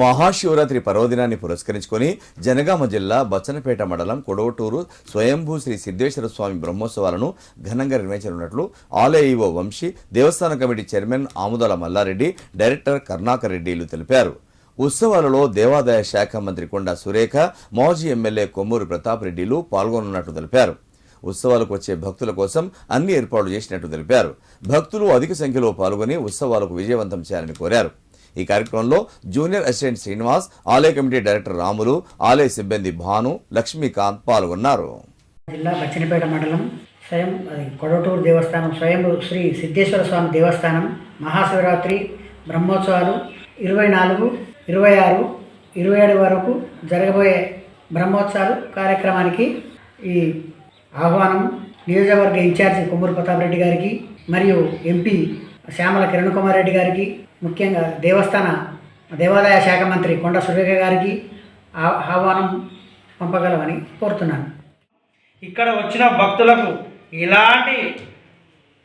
మహాశివరాత్రి పర్వదినాన్ని పురస్కరించుకొని జనగామ జిల్లా బచ్చనపేట మండలం కొడవటూరు స్వయంభూ శ్రీ సిద్ధేశ్వర స్వామి బ్రహ్మోత్సవాలను ఘనంగా నిర్వహించనున్నట్లు ఆలయ ఈవో వంశీ దేవస్థాన committee chairman Amudala Mallareddy director Karnakar రెడ్డిలు తెలిపారు. ఉత్సవాలలో దేవాదాయ శాఖ మంత్రి కొండా సురేఖ మాజీ ఎమ్మెల్యే కొమ్మూరు ప్రతాప్ రెడ్డిలు పాల్గొనున్నట్లు తెలిపారు. ఉత్సవాలకు వచ్చే భక్తుల కోసం అన్ని ఏర్పాట్లు చేసినట్టు తెలిపారు. భక్తులు అధిక సంఖ్యలో పాల్గొని ఉత్సవాలకు విజయవంతం చేయాలని కోరారు. ఈ కార్యక్రమంలో జూనియర్ అసిస్టెంట్ శ్రీనివాస్ ఆలయ కమిటీ డైరెక్టర్ రాములు ఆలయ సిబ్బంది భాను లక్ష్మీకాంత్ పాల్గొన్నారు. జిల్లా బచ్చనపేట మండలం స్వయం అది కొడవటూరు దేవస్థానం స్వయం శ్రీ సిద్ధేశ్వర స్వామి దేవస్థానం మహాశివరాత్రి బ్రహ్మోత్సవాలు ఇరవై నాలుగు ఇరవై ఆరు ఇరవై ఏడు వరకు జరగబోయే బ్రహ్మోత్సవాలు కార్యక్రమానికి ఈ ఆహ్వానం నియోజకవర్గ ఇన్ఛార్జి కొమ్మూరు ప్రతాప్ రెడ్డి గారికి మరియు ఎంపీ శ్యామల కిరణ్ కుమార్ రెడ్డి గారికి ముఖ్యంగా దేవస్థాన దేవాదాయ శాఖ మంత్రి కొండ సురేఖ గారికి ఆ- ఆహ్వానం పంపగలమని కోరుతున్నాను. ఇక్కడ వచ్చిన భక్తులకు ఎలాంటి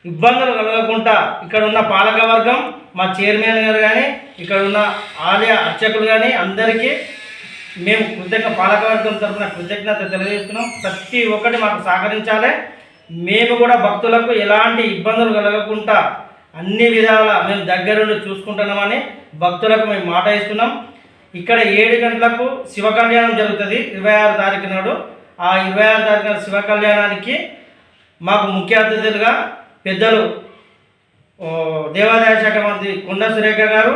ఇబ్బందులు కలగకుండా ఇక్కడ ఉన్న పాలక వర్గం మా చైర్మన్ గారు కానీ ఇక్కడ ఉన్న ఆలయ అర్చకులు కానీ అందరికీ మేము కృతజ్ఞ పాలకవర్గం తరఫున కృతజ్ఞత తెలియజేస్తున్నాం. ప్రతి ఒక్కటి మాకు సహకరించాలి. మేము కూడా భక్తులకు ఎలాంటి ఇబ్బందులు కలగకుండా అన్ని విధాల మేము దగ్గరుండి చూసుకుంటున్నామని భక్తులకు మేము మాట ఇస్తున్నాం. ఇక్కడ ఏడు గంటలకు శివ కళ్యాణం జరుగుతుంది ఇరవై ఆరు తారీఖు నాడు. ఆ ఇరవై ఆరు తారీఖున శివ కళ్యాణానికి మాకు ముఖ్య అతిథులుగా పెద్దలు దేవాదాయ శాఖ మంత్రి కొండ సురేఖ గారు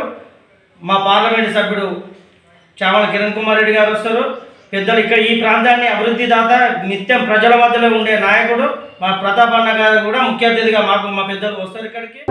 మా పార్లమెంట్ సభ్యుడు చామల కిరణ్ కుమార్ రెడ్డి గారు వస్తారు. పెద్దలు ఇక్కడ ఈ ప్రాంతాన్ని అభివృద్ధి దాత నిత్యం ప్రజల మధ్యలో ఉండే నాయకుడు మా ప్రతాప్ అన్న గారు కూడా ముఖ్య అతిథిగా మాకు మా పెద్దలు వస్తారు ఇక్కడికి.